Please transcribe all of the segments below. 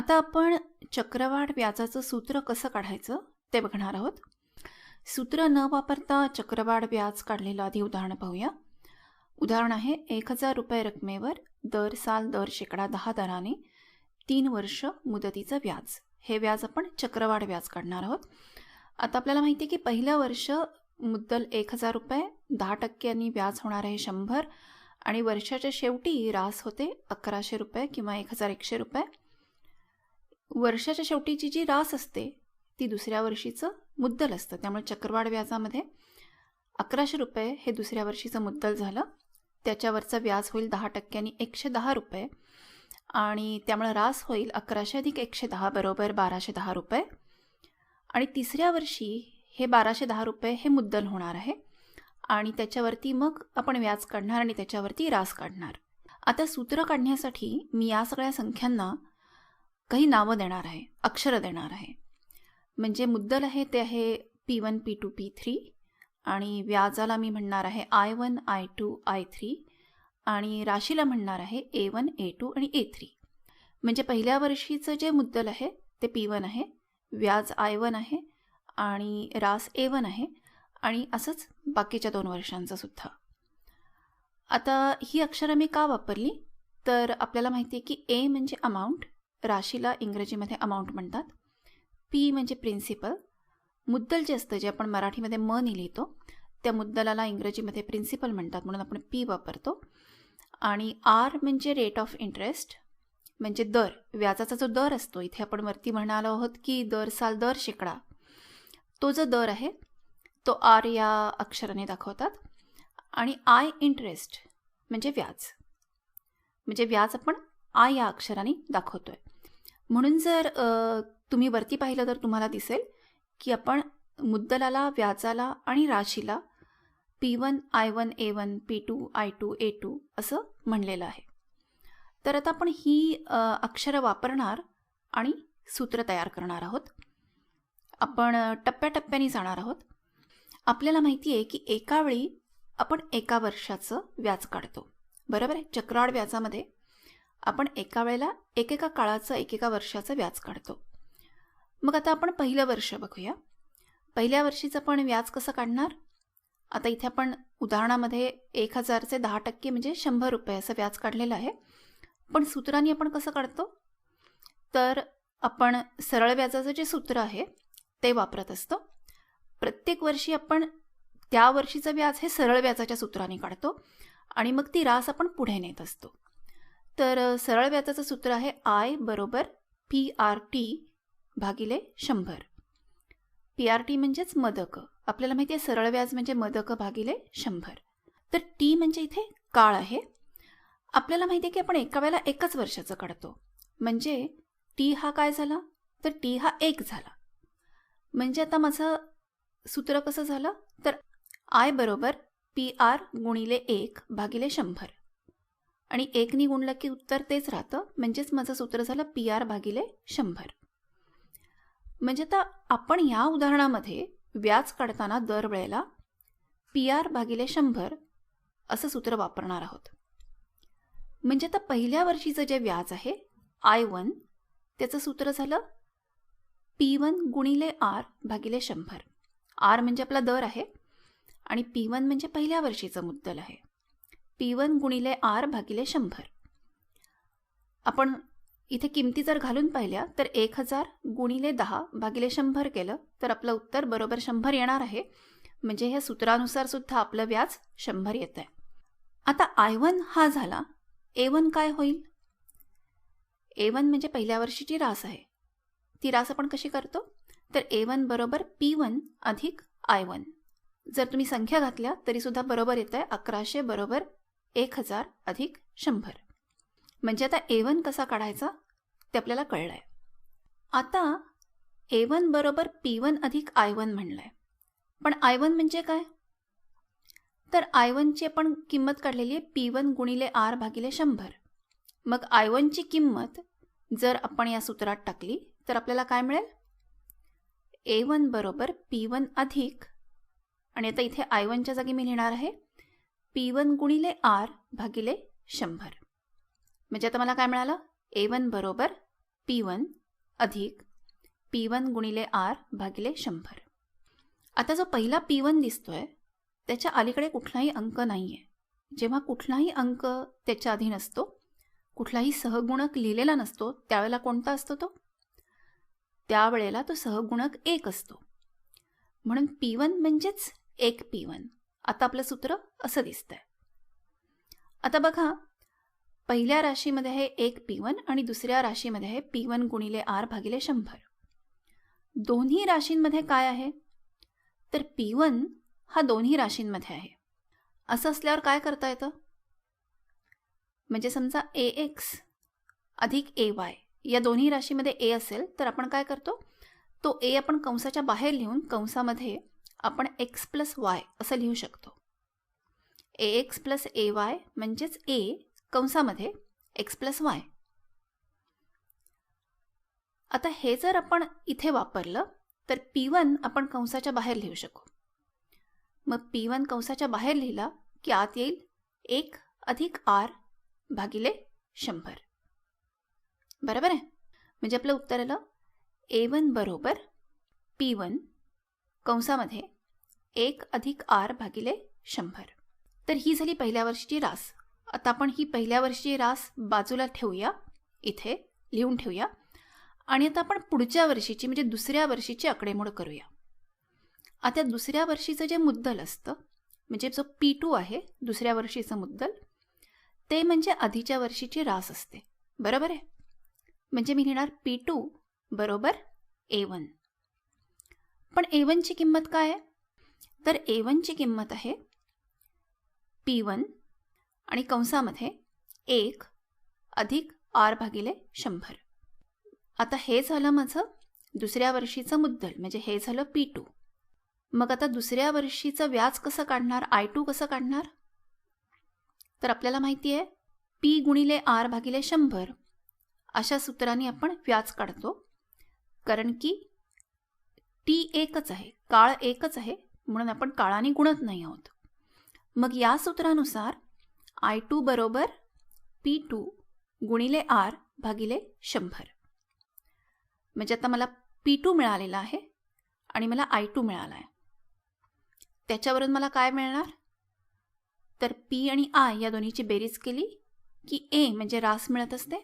आता आपण चक्रवाढ व्याजाचं सूत्र कसं काढायचं ते बघणार आहोत. सूत्र न वापरता चक्रवाढ व्याज काढलेलं आधी उदाहरण पाहूया. उदाहरण आहे एक हजार रुपये रकमेवर दर साल दर शेकडा दहा दराने तीन वर्ष मुदतीचं व्याज. हे व्याज आपण चक्रवाढ व्याज काढणार आहोत. आता आपल्याला माहिती आहे की पहिलं वर्ष मुद्दल एक हजार रुपये दहा टक्क्यांनी व्याज होणार आहे शंभर आणि वर्षाच्या शेवटी रास होते अकराशे रुपये किंवा एक हजार एकशे रुपये. वर्षाच्या शेवटीची जी रास असते ती दुसऱ्या वर्षीचं मुद्दल असतं. त्यामुळे चक्रवाढ व्याजामध्ये अकराशे रुपये हे दुसऱ्या वर्षीचं मुद्दल झालं. त्याच्यावरचं व्याज होईल दहा टक्क्यांनी एकशे दहा रुपये. आणि त्यामुळे रास होईल अकराशे अधिक एकशे दहा बरोबर बाराशे दहा रुपये. आणि तिसऱ्या वर्षी हे बाराशे दहा रुपये हे मुद्दल होणार आहे. आणि त्याच्यावरती मग आपण व्याज काढणार आणि त्याच्यावरती रास काढणार. आता सूत्र काढण्यासाठी मी या सगळ्या संख्यांना काही नावं देणार आहे अक्षरं देणार आहे. म्हणजे मुद्दल आहे ते आहे P one P two P three आणि व्याजाला मी म्हणणार आहे I one I two I three आणि राशीला म्हणणार आहे ए वन ए टू आणि ए थ्री म्हणजे पहिल्या वर्षीचं जे मुद्दल आहे ते पी वन आहे व्याज आय वन आहे आणि रास ए वन आहे आणि असंच बाकीच्या दोन वर्षांचं सुद्धा. आता ही अक्षरं मी का वापरली? तर आपल्याला माहिती आहे की ए म्हणजे अमाऊंट राशीला इंग्रजीमध्ये अमाऊंट म्हणतात. पी म्हणजे प्रिन्सिपल मुद्दल जे असतं जे आपण मराठीमध्ये मनी लिहितो त्या मुद्दलाला इंग्रजीमध्ये प्रिन्सिपल म्हणतात म्हणून आपण पी वापरतो. आणि आर म्हणजे रेट ऑफ इंटरेस्ट म्हणजे दर. व्याजाचा जो दर असतो इथे आपण वरती म्हणालो आहोत की दर साल दर शेकडा. तो जो दर आहे तो आर या अक्षराने दाखवतात. आणि आय इंटरेस्ट म्हणजे व्याज. म्हणजे व्याज आपण आय या अक्षराने दाखवतोय. म्हणून जर तुम्ही वरती पाहिलं तर तुम्हाला दिसेल की आपण मुद्दलाला व्याजाला आणि राशीला P one I one A one P two I two A two असं म्हणलेलं आहे. तर आता आपण ही अक्षरं वापरणार आणि सूत्र तयार करणार आहोत. आपण टप्प्याटप्प्याने जाणार आहोत. आपल्याला माहिती आहे की एका वेळी आपण एका वर्षाचं व्याज काढतो. बरोबर आहे? चक्राड व्याजामध्ये आपण एका वेळेला एकेका काळाचं एकेका वर्षाचं व्याज काढतो. मग आता आपण पहिलं वर्ष बघूया. पहिल्या वर्षीचं आपण व्याज कसं काढणार? आता इथे आपण उदाहरणामध्ये एक हजारचे दहा टक्के म्हणजे शंभर रुपये असं व्याज काढलेलं आहे. पण सूत्राने आपण कसं काढतो? तर आपण सरळ व्याजाचं जे सूत्र आहे ते वापरत असतो. प्रत्येक वर्षी आपण त्या वर्षीचं व्याज हे सरळ व्याजाच्या सूत्राने काढतो आणि मग ती रास आपण पुढे नेत असतो. तर सरळ व्याजाचं सूत्र आहे आय बरोबर पी आर टी भागिले शंभर. पी आर टी म्हणजेच मदक. आपल्याला माहिती आहे सरळ व्याज म्हणजे मदक भागिले शंभर. तर टी म्हणजे इथे काळ आहे. आपल्याला माहिती आहे की आपण एका वेळेला एकच वर्षाचं काढतो. म्हणजे टी हा काय झाला? तर टी हा एक झाला. म्हणजे आता माझं सूत्र कसं झालं? तर आय बरोबर पी आर गुणिले एक भागिले शंभर. आणि एक गुणलं की उत्तर तेच राहतं. म्हणजेच माझं सूत्र झालं पी आर भागिले शंभर. म्हणजे आता आपण या उदाहरणामध्ये व्याज काढताना दरवेळेला पी आर भागिले शंभर असं सूत्र वापरणार आहोत. म्हणजे आता पहिल्या वर्षीचं जे व्याज आहे आय वन त्याचं सूत्र झालं पी वन गुणिले आर भागिले शंभर. आर म्हणजे आपला दर आहे आणि पी वन म्हणजे पहिल्या वर्षीचं मुद्दल आहे. पी वन गुणिले आर भागिले शंभर. आपण इथे किमती जर घालून पाहिल्या तर एक हजार गुणिले दहा भागिले शंभर केलं तर आपलं उत्तर बरोबर शंभर येणार आहे. म्हणजे ह्या सूत्रानुसार सुद्धा आपलं व्याज शंभर येत आहे आता आय वन हा झाला ए वन काय होईल? ए वन म्हणजे पहिल्या वर्षीची रास आहे. ती रास आपण कशी करतो? तर ए वन बरोबर पी वन अधिक आय वन. जर तुम्ही संख्या घातल्या तरीसुद्धा बरोबर येत आहे अकराशे बरोबर एक हजार अधिक शंभर. म्हणजे आता ए वन कसा काढायचा? ते आपल्याला कळलं आहे आता ए वन बरोबर पी वन अधिक आय वन म्हणलं आहे पण आय वन म्हणजे काय? तर आय वनची आपण किंमत काढलेली आहे पी वन गुणिले आर भागिले शंभर. मग आय वनची किंमत जर आपण या सूत्रात टाकली तर आपल्याला काय मिळेल? ए वन बरोबर पी वन अधिक आणि आता इथे आय वनच्या जागी मी लिहिणार आहे पी वन गुणिले आर भागिले शंभर. म्हणजे आता मला काय मिळालं? ए वन बरोबर पी वन अधिक पी वन गुणिले आर भागिले शंभर. आता जो पहिला पी वन दिसतोय त्याच्या अलीकडे कुठलाही अंक नाही आहे जेव्हा कुठलाही अंक त्याच्या आधी नसतो कुठलाही सहगुणक लिहिलेला नसतो त्यावेळेला कोणता असतो तो? त्यावेळेला तो सहगुणक एक असतो. म्हणून पी वन म्हणजेच एक पी वन. आता आपलं सूत्र असं दिसतंय. आता बघा पहिल्या राशीमध्ये आहे एक पी वन आणि दुसऱ्या राशीमध्ये आहे पी वन गुणिले आर भागिले शंभर. दोन्ही राशींमध्ये काय आहे? तर पी वन हा दोन्ही राशींमध्ये आहे. असं असल्यावर काय करता येतं? म्हणजे समजा ए एक्स अधिक ए वाय या दोन्ही राशीमध्ये ए असेल तर आपण काय करतो? तो ए आपण कंसाच्या बाहेर लिहून कंसामध्ये आपण एक्स प्लस वाय असं लिहू शकतो. A X plus A Y म्हणजेच ए कंसामध्ये एक्स प्लस वाय आता हे जर आपण इथे वापरलं तर पी वन आपण कंसाच्या बाहेर लिहू शकू. मग पी वन कंसाच्या बाहेर लिहिला की आत येईल एक अधिक आर भागिले शंभर. बरोबर आहे? म्हणजे आपलं उत्तर आलं ए वन बरोबर पी वन कंसामध्ये एक अधिक आर भागिले शंभर. तर ही झाली पहिल्या वर्षीची रास. आता आपण ही पहिल्या वर्षीची रास बाजूला ठेवूया. इथे लिहून ठेवूया. आणि आता आपण पुढच्या वर्षीची म्हणजे दुसऱ्या वर्षीची आकडेमोड करूया. आता दुसऱ्या वर्षीचं जे मुद्दल असतं म्हणजे जो पी टू आहे दुसऱ्या वर्षीचं मुद्दल ते म्हणजे आधीच्या वर्षीची रास असते. बरोबर आहे? म्हणजे मी लिहिणार पी टू बरोबर ए वन पण ए वनची किंमत काय आहे? तर ए वनची किंमत आहे पी वन आणि कंसामध्ये एक अधिक आर भागिले शंभर. आता हे झालं माझं दुसऱ्या वर्षीचं मुद्दल म्हणजे हे झालं पी टू मग आता दुसऱ्या वर्षीचं व्याज कसं काढणार? आय टू कसं काढणार? तर आपल्याला माहिती आहे पी गुणिले आर भागिले शंभर. अशा सूत्राने आपण व्याज काढतो. कारण की टी एकच आहे काळ एकच आहे म्हणून आपण काळाने गुणत नाही आहोत. मग या सूत्रानुसार आय टू बरोबर पी टू गुणिले आर भागिले शंभर. म्हणजे आता मला पी टू मिळालेला आहे आणि मला आय टू मिळाला आहे. त्याच्यावरून मला काय मिळणार? तर पी आणि आय या दोन्हीची बेरीज केली की ए म्हणजे रास मिळत असते.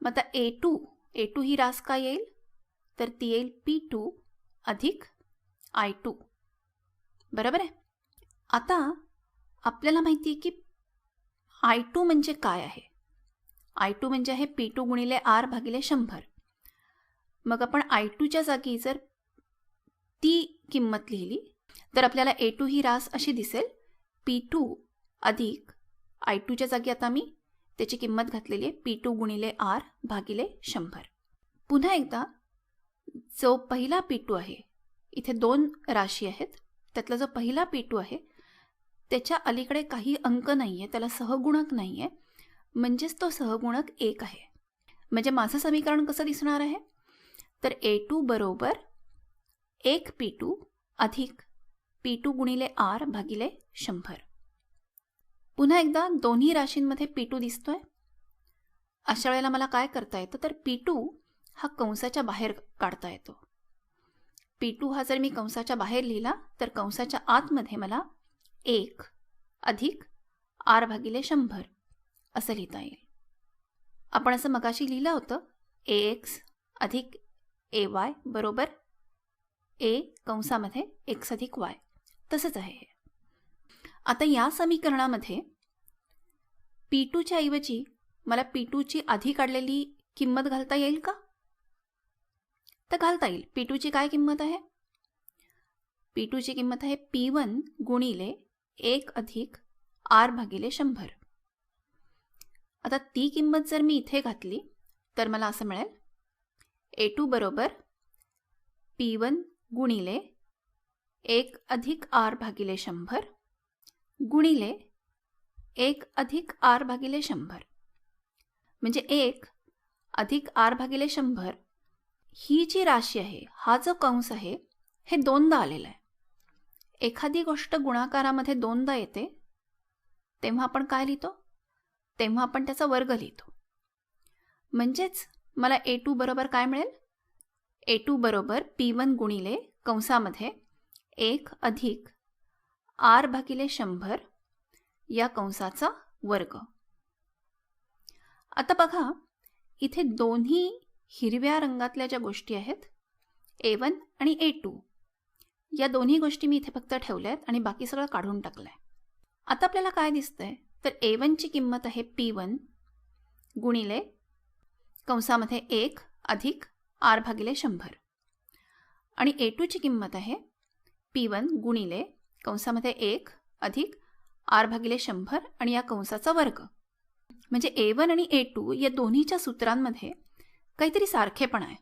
मग आता ए टू ए टू ही रास काय येईल? तर ती येईल पी टू अधिक आय टू. बरोबर आहे? आता आपल्याला माहिती आहे की आय टू म्हणजे काय आहे? आय टू म्हणजे आहे पी टू गुणिले आर भागिले शंभर. मग आपण आय टूच्या जागी जर ती किंमत लिहिली तर आपल्याला ए टू ही रास अशी दिसेल. पी टू अधिक आय टूच्या जागी आता मी त्याची किंमत घातलेली आहे पी टू गुणिले आर भागिले शंभर. पुन्हा एकदा जो पहिला पिटू आहे इथे दोन राशी आहेत. त्यातला जो पहिला पिटू आहे त्याच्या अलीकडे काही अंक नाही आहे त्याला सहगुणक नाही आहे म्हणजेच तो सहगुणक एक आहे. म्हणजे माझं समीकरण कसं दिसणार आहे? तर ए टू बरोबर एक पी टू अधिक पी टू गुणिले आर भागिले शंभर. पुन्हा एकदा दोन्ही राशींमध्ये पी टू दिसतोय. अशा वेळेला मला काय करता येतं? तर पी टू हा कंसाच्या बाहेर काढता येतो. पी टू हा जर मी कंसाच्या बाहेर लिहिला तर कंसाच्या आतमध्ये मला एक अधिक आर भागिले शंभर असं लिहिता येईल. आपण असं मगाशी लिहिलं होतं ए एक्स अधिक ए वाय बरोबर ए कंसामध्ये एक्स अधिक वाय तसंच आहे हे. आता या समीकरणामध्ये पी टूच्या ऐवजी मला पी टूची आधी काढलेली किंमत घालता येईल का? तर घालता येईल. पी टूची काय किंमत आहे? पी टूची किंमत आहे पी वन गुणिले एक अधिक आर भागिले शंभर. आता ती किंमत जर मी इथे घातली तर मला असं मिळेल. ए टू बरोबर पी वन गुणिले एक अधिक आर भागिले शंभर गुणिले एक अधिक आर भागिले शंभर. म्हणजे एक अधिक आर भागिले शंभर ही जी राशी आहे हा जो कंस आहे हे दोनदा आलेलं आहे. एखादी गोष्ट गुणाकारामध्ये दोनदा येते तेव्हा आपण काय लिहितो? तेव्हा आपण त्याचा वर्ग लिहितो. म्हणजेच मला ए टू बरोबर काय मिळेल? ए टू बरोबर पी वन गुणिले कंसामध्ये एक अधिक आर भागिले शंभर या कंसाचा वर्ग. आता बघा इथे दोन्ही हिरव्या रंगातल्या ज्या गोष्टी आहेत ए वन आणि ए टू या दोन्ही गोष्टी मी इथे फक्त ठेवल्या आहेत आणि बाकी सगळं काढून टाकलं आहे आता आपल्याला काय दिसतंय? तर ए वनची किंमत आहे पी वन गुणिले कंसामध्ये एक अधिक आर भागिले शंभर. आणि ए टूची किंमत आहे पी वन गुणिले कंसामध्ये एक अधिक आर भागिले शंभर आणि या कंसाचा वर्ग. म्हणजे ए वन आणि ए टू या दोन्हीच्या सूत्रांमध्ये काहीतरी सारखेपण आहे.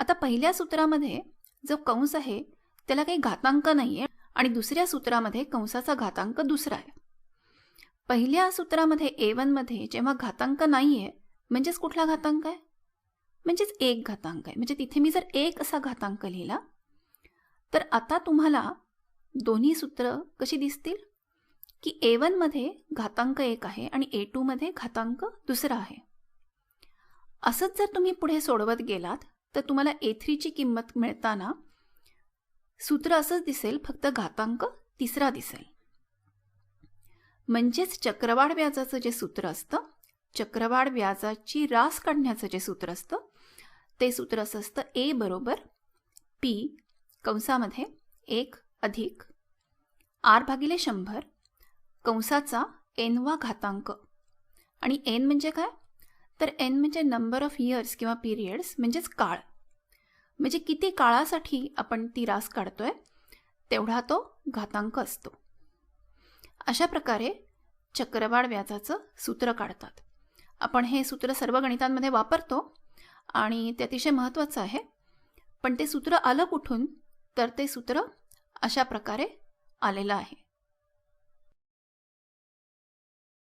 आता पहिल्या सूत्रामध्ये जो कंस आहे त्याला काही घातांक नाही आहे आणि दुसऱ्या सूत्रामध्ये कंसाचा घातांक दुसरा आहे. पहिल्या सूत्रामध्ये ए वनमध्ये जेव्हा घातांक नाही आहे म्हणजेच कुठला घातांक आहे? म्हणजेच एक घातांक आहे. म्हणजे तिथे मी जर एक असा घातांक लिहिला तर आता तुम्हाला दोन्ही सूत्र कशी दिसतील? की ए वनमध्ये घातांक एक आहे आणि ए टूमध्ये घातांक दुसरा आहे. असंच जर तुम्ही पुढे सोडवत गेलात तर तुम्हाला ए थ्रीची किंमत मिळताना सूत्र असंच दिसेल फक्त घातांक तिसरा दिसेल. म्हणजेच चक्रवाढ व्याजाचं जे सूत्र असतं चक्रवाढ व्याजाची रास काढण्याचं जे सूत्र असतं ते सूत्र असं असतं ए बरोबर पी कंसामध्ये एक अधिक आर भागिले शंभर कंसाचा एनवा घातांक. आणि एन म्हणजे काय? तर एन म्हणजे नंबर ऑफ इयर्स किंवा पिरियड्स म्हणजेच काळ. म्हणजे किती काळासाठी आपण ती रास काढतोय तेवढा तो घातांक असतो. अशा प्रकारे चक्रवाढ व्याजाचं सूत्र काढतात. आपण हे सूत्र सर्व गणितांमध्ये वापरतो आणि ते अतिशय महत्त्वाचं आहे. पण ते सूत्र आलं कुठून तर ते सूत्र अशा प्रकारे आलेलं आहे.